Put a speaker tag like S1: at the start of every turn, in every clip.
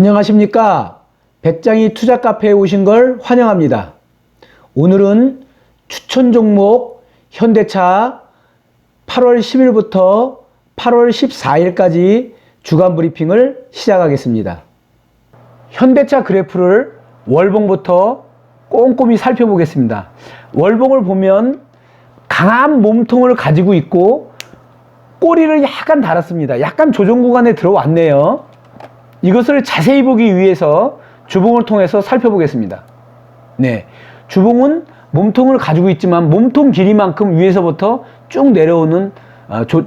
S1: 안녕하십니까. 백장이 투자 카페에 오신 걸 환영합니다. 오늘은 추천 종목 현대차 8월 10일부터 8월 14일까지 주간 브리핑을 시작하겠습니다. 현대차 그래프를 월봉부터 꼼꼼히 살펴보겠습니다. 월봉을 보면 강한 몸통을 가지고 있고 꼬리를 약간 달았습니다. 약간 조정 구간에 들어왔네요. 이것을 자세히 보기 위해서 주봉을 통해서 살펴보겠습니다. 네. 주봉은 몸통을 가지고 있지만 몸통 길이만큼 위에서부터 쭉 내려오는 어, 조-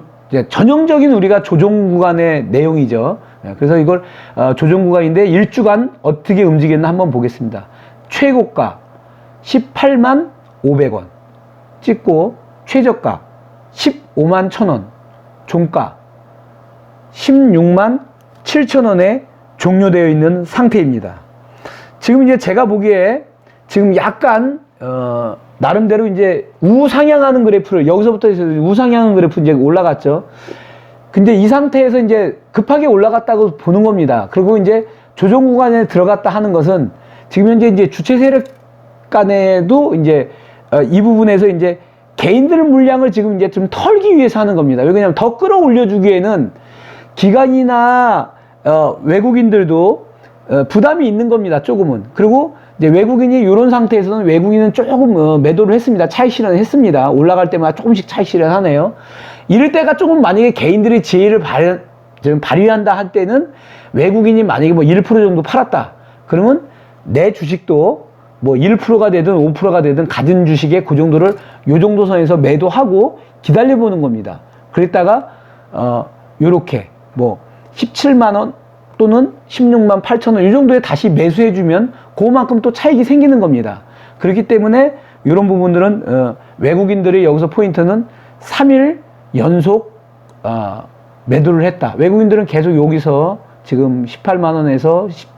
S1: 전형적인 우리가 조정 구간의 내용이죠. 네, 그래서 이걸 어, 조정 구간인데 일주간 어떻게 움직였나 한번 보겠습니다. 최고가 18만 500원 찍고 최저가 15만 1000원 종가 16만 7천 원에 종료되어 있는 상태입니다. 지금 이제 제가 보기에 지금 약간 어, 나름대로 이제 우상향하는 그래프를 여기서부터 해서 우상향하는 그래프 이제 올라갔죠. 근데 이 상태에서 이제 급하게 올라갔다고 보는 겁니다. 그리고 이제 조정 구간에 들어갔다 하는 것은 지금 현재 이제 주체 세력 간에도 이제 어, 이 부분에서 이제 개인들 물량을 지금 이제 좀 털기 위해서 하는 겁니다. 왜냐하면 더 끌어올려 주기에는 기관이나 어, 외국인들도 어, 부담이 있는 겁니다. 조금은. 그리고 이제 외국인이 이런 상태에서는 외국인은 조금 어, 매도를 했습니다. 차익 실현을 했습니다. 올라갈 때마다 조금씩 차익 실현하네요. 이럴 때가 조금 만약에 개인들이 지혜를 발휘, 좀 발휘한다 할 때는 외국인이 만약에 뭐 1% 정도 팔았다. 그러면 내 주식도 뭐 1%가 되든 5%가 되든 가진 주식의 그 정도를 요 정도 선에서 매도하고 기다려 보는 겁니다. 그랬다가 어 요렇게 뭐 17만 원 또는 16만 8천 원 이 정도에 다시 매수해 주면 그만큼 또 차익이 생기는 겁니다. 그렇기 때문에 이런 부분들은 어, 외국인들의 여기서 포인트는 3일 연속 어, 매도를 했다. 외국인들은 계속 여기서 지금 18만 원에서 10,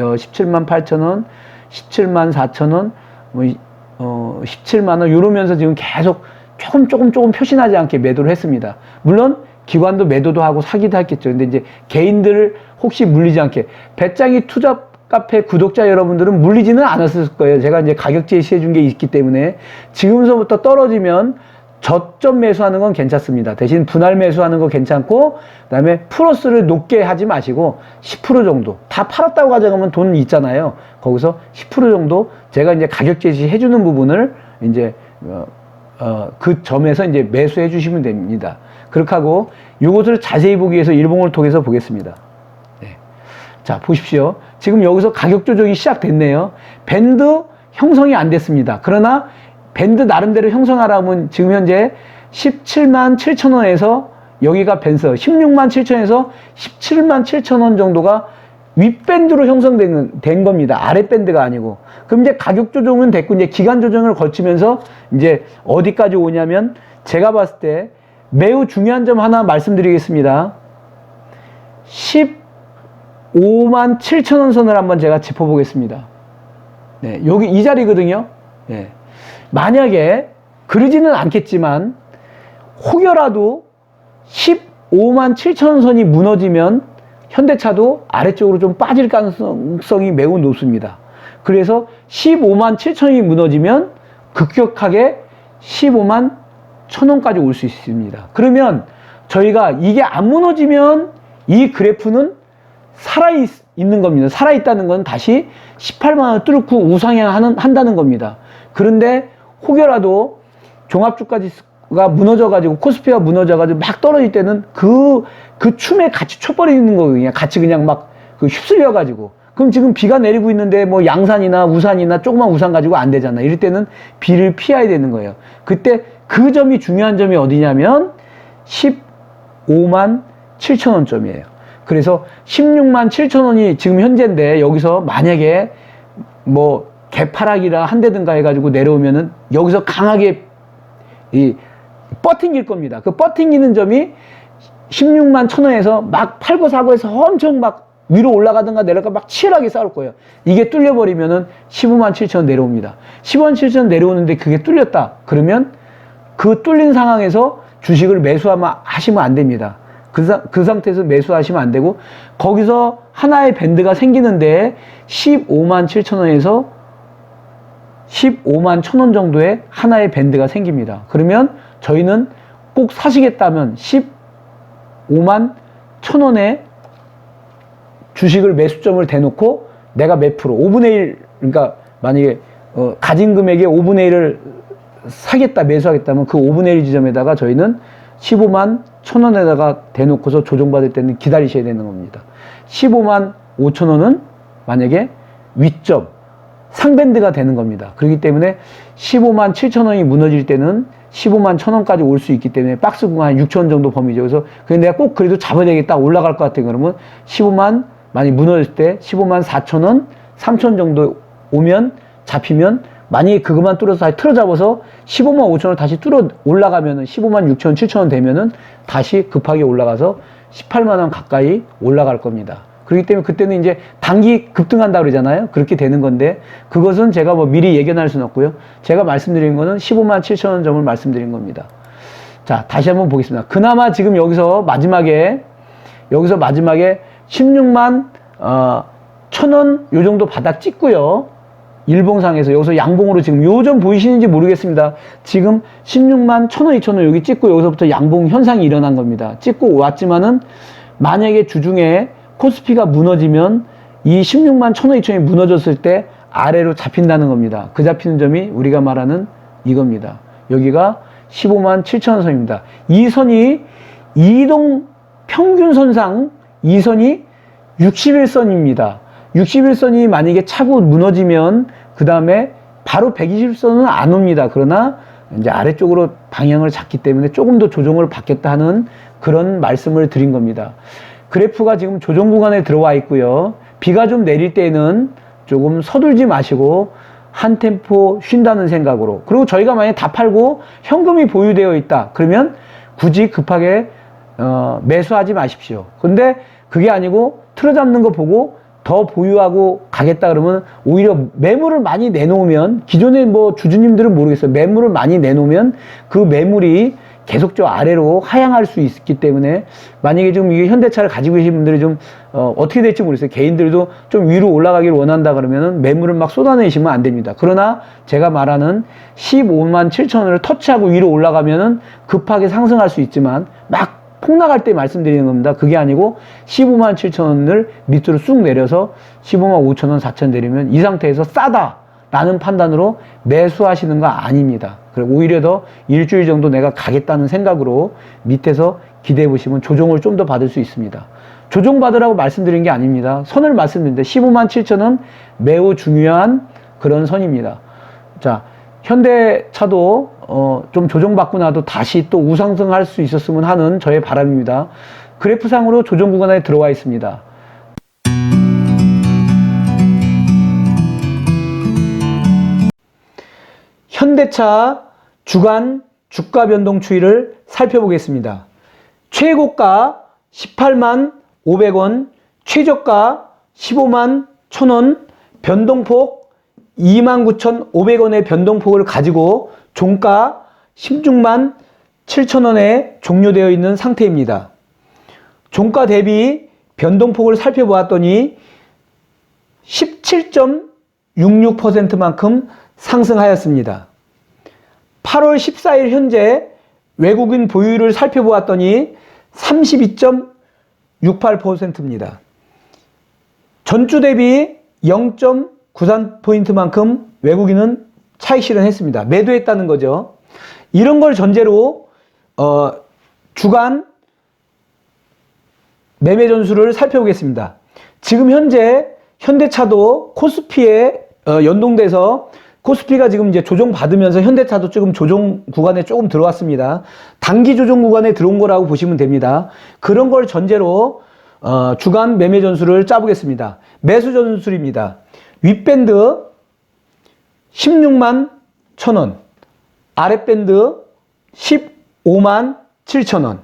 S1: 어, 17만 8천 원, 17만 4천 원, 뭐, 이- 어, 17만 원 이러면서 지금 계속 조금 조금 조금 표시나지 않게 매도를 했습니다. 물론 기관도 매도도 하고 사기도 했겠죠. 근데 이제 개인들을 혹시 물리지 않게 배짱이 투자 카페 구독자 여러분들은 물리지는 않았을 거예요. 제가 이제 가격 제시해 준 게 있기 때문에 지금서부터 떨어지면 저점 매수하는 건 괜찮습니다. 대신 분할 매수하는 거 괜찮고 그다음에 플러스를 높게 하지 마시고 10% 정도 다 팔았다고 가져가면 돈 있잖아요. 거기서 10% 정도 제가 이제 가격 제시해 주는 부분을 이제 어, 어, 그 점에서 이제 매수해 주시면 됩니다. 그렇게 하고 이것을 자세히 보기 위해서 일봉을 통해서 보겠습니다. 네. 자, 보십시오. 지금 여기서 가격 조정이 시작됐네요. 밴드 형성이 안 됐습니다. 그러나 밴드 나름대로 형성하라면 지금 현재 17만 7천 원에서 여기가 밴스 16만 7천에서 17만 7천 원 정도가 윗밴드로 형성된 된 겁니다. 아랫밴드가 아니고. 그럼 이제 가격 조정은 됐고 이제 기간 조정을 거치면서 이제 어디까지 오냐면 제가 봤을 때 매우 중요한 점 하나 말씀드리겠습니다. 15만 7천 원 선을 한번 제가 짚어보겠습니다. 네, 여기 이 자리거든요. 네. 만약에 그러지는 않겠지만 혹여라도 15만 7천 원 선이 무너지면 현대차도 아래쪽으로 좀 빠질 가능성이 매우 높습니다. 그래서 15만 7천 원이 무너지면 급격하게 15만 1천 원까지 올 수 있습니다. 그러면 저희가 이게 안 무너지면 이 그래프는 살아 있는 겁니다. 살아 있다는 건 다시 18만 원을 뚫고 우상향 하는 한다는 겁니다. 그런데 혹여라도 종합주가 지수 가 무너져가지고 코스피가 무너져가지고 막 떨어질 때는 그, 그 춤에 같이 춰버리는 거거든요. 같이 그냥 막 그 휩쓸려가지고. 그럼 지금 비가 내리고 있는데 뭐 양산이나 우산이나 조그만 우산 가지고 안 되잖아. 이럴 때는 비를 피해야 되는 거예요. 그때 그 점이 중요한 점이 어디냐면 15만 7천 원점이에요. 그래서 16만 7천 원이 지금 현재인데 여기서 만약에 뭐 개파락이라 한대든가 해가지고 내려오면은 여기서 강하게 이 버팅길 겁니다. 그 버팅기는 점이 16만 천 원에서 막 팔고 사고 해서 엄청 막 위로 올라가든가 내려가 막 치열하게 싸울 거예요. 이게 뚫려버리면은 15만 7천 원 내려옵니다. 15만 7천 원 내려오는데 그게 뚫렸다. 그러면 그 뚫린 상황에서 주식을 매수하면 하시면 안 됩니다. 그, 사- 그 상태에서 매수하시면 안 되고 거기서 하나의 밴드가 생기는데 15만 7천 원에서 15만 천 원 정도의 하나의 밴드가 생깁니다. 그러면 저희는 꼭 사시겠다면 15만 천 원에 주식을 매수점을 대놓고 내가 몇 프로 5분의 1 그러니까 만약에 어, 가진 금액의 5분의 1을 사겠다 매수하겠다면 그 5분의 1 지점에다가 저희는 15만 천 원에다가 대놓고서 조정받을 때는 기다리셔야 되는 겁니다. 15만 5천 원은 만약에 위점 상밴드가 되는 겁니다. 그렇기 때문에 15만 7천 원이 무너질 때는 15만 천 원까지 올 수 있기 때문에 박스 구간 한 6천 원 정도 범위죠. 그래서 근데 내가 꼭 그래도 잡아야 되겠다 올라갈 것 같아 그러면 15만 많이 무너질 때 15만 4천 원, 3천 원 정도 오면 잡히면 만약에 그것만 뚫어서 다시 틀어 잡아서 15만 5천 원 다시 뚫어 올라가면은 15만 6천 원, 7천 원 되면은 다시 급하게 올라가서 18만 원 가까이 올라갈 겁니다. 그렇기 때문에 그때는 이제 단기 급등한다 그러잖아요. 그렇게 되는 건데 그것은 제가 뭐 미리 예견할 수는 없고요. 제가 말씀드린 거는 15만 7천 원 점을 말씀드린 겁니다. 자, 다시 한번 보겠습니다. 그나마 지금 여기서 마지막에 여기서 마지막에 16만 어, 천원 요 정도 바닥 찍고요. 일봉상에서 여기서 양봉으로 지금 요점 보이시는지 모르겠습니다. 지금 16만 천원, 2천원 여기 찍고 여기서부터 양봉 현상이 일어난 겁니다. 찍고 왔지만은 만약에 주중에 코스피가 무너지면 이 16만 천원, 2천원이 무너졌을 때 아래로 잡힌다는 겁니다. 그 잡히는 점이 우리가 말하는 이겁니다. 여기가 15만 7천원 선입니다. 이 선이 이동 평균선상 이 선이 61선입니다. 61선이 만약에 차고 무너지면 그 다음에 바로 120선은 안 옵니다. 그러나 이제 아래쪽으로 방향을 잡기 때문에 조금 더 조정을 받겠다 하는 그런 말씀을 드린 겁니다. 그래프가 지금 조정 구간에 들어와 있고요. 비가 좀 내릴 때는 조금 서둘지 마시고 한 템포 쉰다는 생각으로 그리고 저희가 만약에 다 팔고 현금이 보유되어 있다 그러면 굳이 급하게 어, 매수하지 마십시오. 근데 그게 아니고 틀어잡는 거 보고 더 보유하고 가겠다 그러면 오히려 매물을 많이 내놓으면 기존에 뭐 주주님들은 모르겠어요. 매물을 많이 내놓으면 그 매물이 계속적 아래로 하향할 수 있기 때문에 만약에 지금 이게 현대차를 가지고 계신 분들이 좀 어, 어떻게 될지 모르겠어요. 개인들도 좀 위로 올라가기를 원한다 그러면은 매물을 막 쏟아내시면 안 됩니다. 그러나 제가 말하는 15만 7천 원을 터치하고 위로 올라가면은 급하게 상승할 수 있지만 막 폭락할 때 말씀드리는 겁니다. 그게 아니고 15만 7천 원을 밑으로 쑥 내려서 15만 5천 원, 4천 내리면 이 상태에서 싸다. 라는 판단으로 매수하시는 거 아닙니다. 오히려 더 일주일 정도 내가 가겠다는 생각으로 밑에서 기대해 보시면 조정을 좀 더 받을 수 있습니다. 조정 받으라고 말씀드린 게 아닙니다. 선을 말씀드리는데 15만 7천 원 매우 중요한 그런 선입니다. 자, 현대차도 어, 좀 조정받고 나도 다시 또 우상승할 수 있었으면 하는 저의 바람입니다. 그래프상으로 조정 구간에 들어와 있습니다. 현대차 주간 주가 변동 추이를 살펴보겠습니다. 최고가 18만 500원, 최저가 15만 1000원, 변동폭 29,500원의 변동폭을 가지고 종가 16만 7천원에 종료되어 있는 상태입니다. 종가 대비 변동폭을 살펴보았더니 17.66%만큼 상승하였습니다. 8월 14일 현재 외국인 보유를 살펴보았더니 32.68%입니다. 전주 대비 0.93포인트만큼 외국인은 차익 실현했습니다. 매도했다는 거죠. 이런 걸 전제로 어, 주간 매매 전수를 살펴보겠습니다. 지금 현재 현대차도 코스피에 어, 연동돼서 코스피가 지금 이제 조정 받으면서 현대차도 조금 조정 구간에 조금 들어왔습니다. 단기 조정 구간에 들어온 거라고 보시면 됩니다. 그런 걸 전제로 어, 주간 매매 전수를 짜보겠습니다. 매수 전술입니다. 윗밴드 16만 1000원, 아랫밴드 15만 7천원.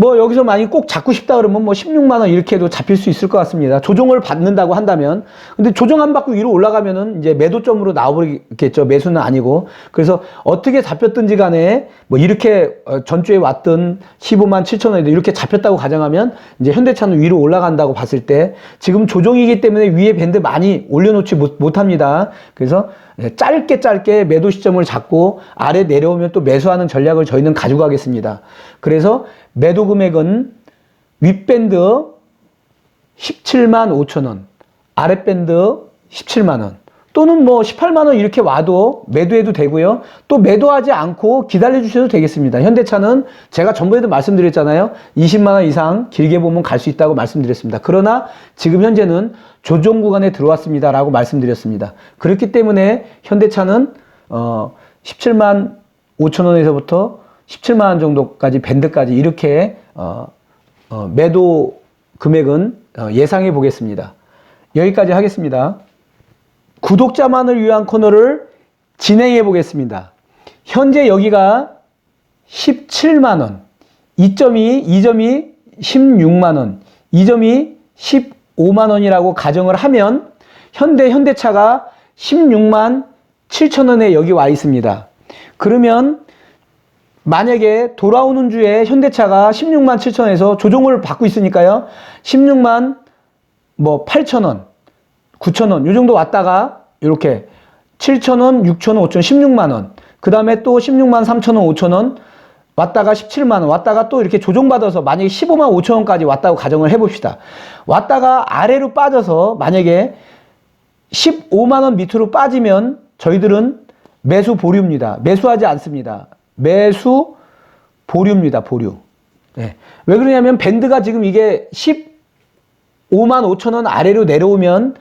S1: 뭐 여기서 만약 꼭 잡고 싶다 그러면 뭐 16만 원 이렇게 해도 잡힐 수 있을 것 같습니다. 조정을 받는다고 한다면 근데 조정 안 받고 위로 올라가면은 이제 매도점으로 나와버리겠죠. 매수는 아니고 그래서 어떻게 잡혔든지 간에 뭐 이렇게 어, 전주에 왔던 15만 7천 원에도 이렇게 잡혔다고 가정하면 이제 현대차는 위로 올라간다고 봤을 때 지금 조정이기 때문에 위에 밴드 많이 올려놓지 못, 못합니다. 그래서 네, 짧게 짧게 매도 시점을 잡고 아래 내려오면 또 매수하는 전략을 저희는 가지고 가겠습니다. 그래서 매도 금액은 윗밴드 17만 5천 원, 아랫밴드 17만 원, 또는 뭐 18만 원 이렇게 와도 매도해도 되고요. 또 매도하지 않고 기다려 주셔도 되겠습니다. 현대차는 제가 전번에도 말씀드렸잖아요. 20만 원 이상 길게 보면 갈 수 있다고 말씀드렸습니다. 그러나 지금 현재는 조정 구간에 들어왔습니다 라고 말씀드렸습니다. 그렇기 때문에 현대차는 어 17만 5천 원에서부터 17만 원 정도까지 밴드까지 이렇게 어, 어, 매도 금액은 어, 예상해 보겠습니다. 여기까지 하겠습니다. 구독자만을 위한 코너를 진행해 보겠습니다. 현재 여기가 17만 원, 2점이 2점이 16만 원, 2점이 15만 원이라고 가정을 하면 현대 현대차가 16만 7천 원에 여기 와 있습니다. 그러면 만약에 돌아오는 주에 현대차가 16만 7천 원에서 조정을 받고 있으니까요. 16만 뭐 8천 원, 9천 원, 요 정도 왔다가 이렇게 7천 원, 6천 원, 5천 원, 16만 원. 그 다음에 또 16만 3천 원, 5천 원. 왔다가 17만 원, 왔다가 또 이렇게 조정받아서 만약에 15만 5천 원까지 왔다고 가정을 해봅시다. 왔다가 아래로 빠져서 만약에 15만 원 밑으로 빠지면 저희들은 매수 보류입니다. 매수하지 않습니다. 매수 보류입니다. 보류. 네. 왜 그러냐면 밴드가 지금 이게 15만 5천 원 아래로 내려오면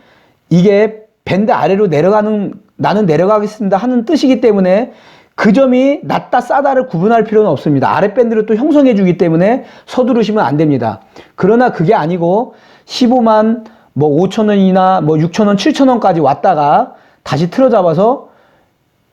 S1: 이게 밴드 아래로 내려가는 나는 내려가겠습니다 하는 뜻이기 때문에 그 점이 낮다 싸다를 구분할 필요는 없습니다. 아래 밴드를 또 형성해 주기 때문에 서두르시면 안 됩니다. 그러나 그게 아니고 15만 뭐 5천 원이나 뭐 6천 원, 7천 원까지 왔다가 다시 틀어 잡아서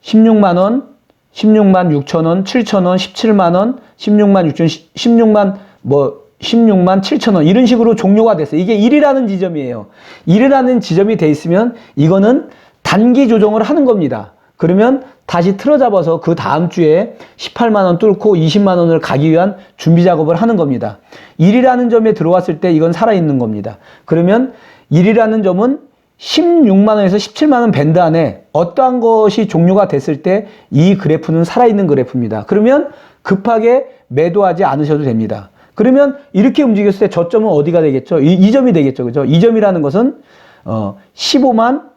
S1: 16만 원, 16만 6천 원, 7천 원, 17만 원, 16만 6천, 16만 뭐 16만 7천 원 이런 식으로 종료가 됐어요. 이게 1이라는 지점이에요. 1이라는 지점이 돼 있으면 이거는 단기 조정을 하는 겁니다. 그러면 다시 틀어 잡아서 그 다음 주에 18만 원 뚫고 20만 원을 가기 위한 준비 작업을 하는 겁니다. 1이라는 점에 들어왔을 때 이건 살아 있는 겁니다. 그러면 1이라는 점은 16만 원에서 17만 원 밴드 안에 어떠한 것이 종료가 됐을 때 이 그래프는 살아있는 그래프입니다. 그러면 급하게 매도하지 않으셔도 됩니다. 그러면 이렇게 움직였을 때 저점은 어디가 되겠죠? 이, 이 점이 되겠죠. 그죠? 이 점이라는 것은 어 15만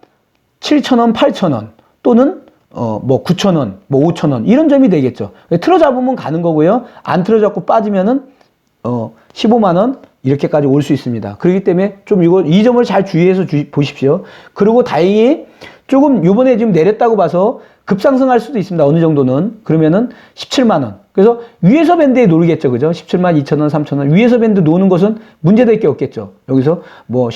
S1: 7천 원, 8천 원 또는 어 뭐 9천 원, 뭐 5천 원 이런 점이 되겠죠. 틀어 잡으면 가는 거고요. 안 틀어 잡고 빠지면은 어 15만 원 이렇게까지 올 수 있습니다. 그렇기 때문에 좀 이거 이 점을 잘 주의해서 주, 보십시오. 그리고 다행히 조금 요번에 지금 내렸다고 봐서 급상승할 수도 있습니다. 어느 정도는. 그러면은 17만 원. 그래서 위에서 밴드에 노르겠죠. 그죠? 17만 2천 원, 3천 원. 위에서 밴드 노는 것은 문제될 게 없겠죠. 여기서 뭐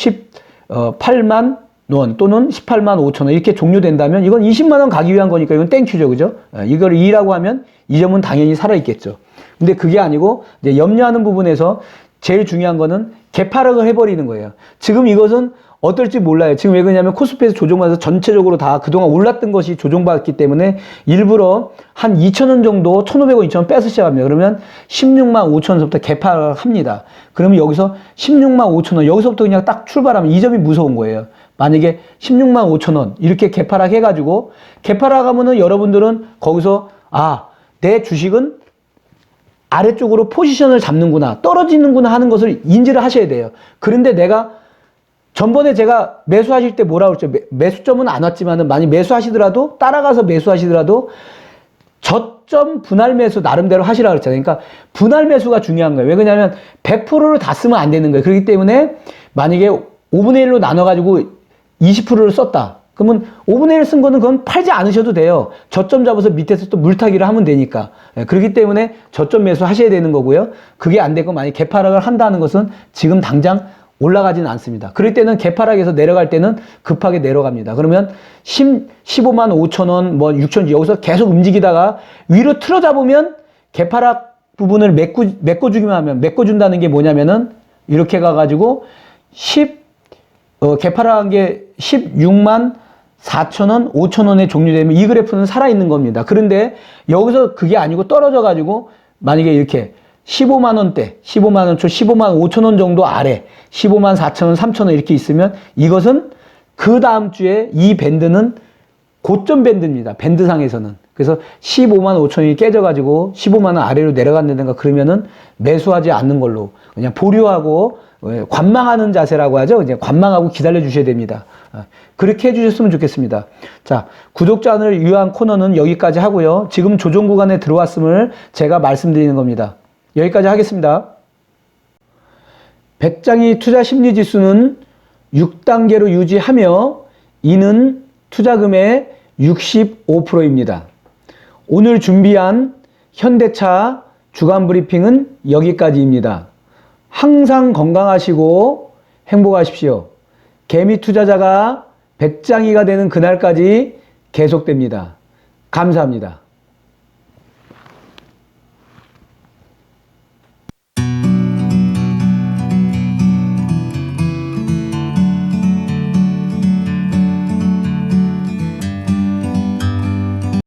S1: 18만 원 또는 18만 5천 원 이렇게 종료된다면 이건 20만 원 가기 위한 거니까 이건 땡큐죠. 그죠? 예, 이걸 2라고 하면 이 점은 당연히 살아 있겠죠. 근데 그게 아니고 이제 염려하는 부분에서 제일 중요한 거는 개파락을 해버리는 거예요. 지금 이것은 어떨지 몰라요. 지금 왜 그러냐면 코스피에서 조정받아서 전체적으로 다 그동안 올랐던 것이 조정받았기 때문에 일부러 한 2,000원 정도 1,500원, 2,000원 빼서 시작합니다. 그러면 16만 5천원서부터 개파락을 합니다. 그러면 여기서 16만 5천원, 여기서부터 그냥 딱 출발하면 이 점이 무서운 거예요. 만약에 16만 5천원 이렇게 개파락 해가지고 개파락 하면은 여러분들은 거기서 아, 내 주식은 아래쪽으로 포지션을 잡는구나, 떨어지는구나 하는 것을 인지를 하셔야 돼요. 그런데 내가 전번에 제가 매수하실 때 뭐라고 그랬죠? 매, 수점은 안 왔지만은 많이 매수하시더라도 따라가서 매수하시더라도 저점 분할 매수 나름대로 하시라 그랬잖아요. 그러니까 분할 매수가 중요한 거예요. 왜 그러냐면 100%를 다 쓰면 안 되는 거예요. 그렇기 때문에 만약에 5분의 1로 나눠 가지고 20%를 썼다. 그러면 5분의 1 쓴 거는 그건 팔지 않으셔도 돼요. 저점 잡아서 밑에서 또 물타기를 하면 되니까. 예, 그렇기 때문에 저점 매수 하셔야 되는 거고요. 그게 안 되고 만약 개파락을 한다는 것은 지금 당장 올라가지는 않습니다. 그럴 때는 개파락에서 내려갈 때는 급하게 내려갑니다. 그러면 10, 15만 5천 원, 뭐 6천 원 여기서 계속 움직이다가 위로 틀어 잡으면 개파락 부분을 메꿔, 메꿔주기만 하면, 메꿔준다는 게 뭐냐면은, 이렇게 가가지고, 10, 어, 개파라한 게 16만 4천원, 5천원에 종료되면 이 그래프는 살아있는 겁니다. 그런데 여기서 그게 아니고 떨어져가지고, 만약에 이렇게 15만 원대, 15만 원 초, 15만 5천 원 정도 아래, 15만 4천 원, 3천 원 이렇게 있으면 이것은 그 다음 주에 이 밴드는 고점 밴드입니다. 밴드상에서는. 그래서 15만 5천 원이 깨져가지고 15만 원 아래로 내려간다든가 그러면은 매수하지 않는 걸로 그냥 보류하고 예, 관망하는 자세라고 하죠. 이제 관망하고 기다려 주셔야 됩니다. 아, 그렇게 해주셨으면 좋겠습니다. 자, 구독자를 위한 코너는 여기까지 하고요. 지금 조정 구간에 들어왔음을 제가 말씀드리는 겁니다. 여기까지 하겠습니다. 백장이 투자 심리 지수는 6단계로 유지하며 이는 투자금의 65%입니다. 오늘 준비한 현대차 주간 브리핑은 여기까지입니다. 항상 건강하시고 행복하십시오. 개미 투자자가 백장이가 되는 그날까지 계속됩니다. 감사합니다.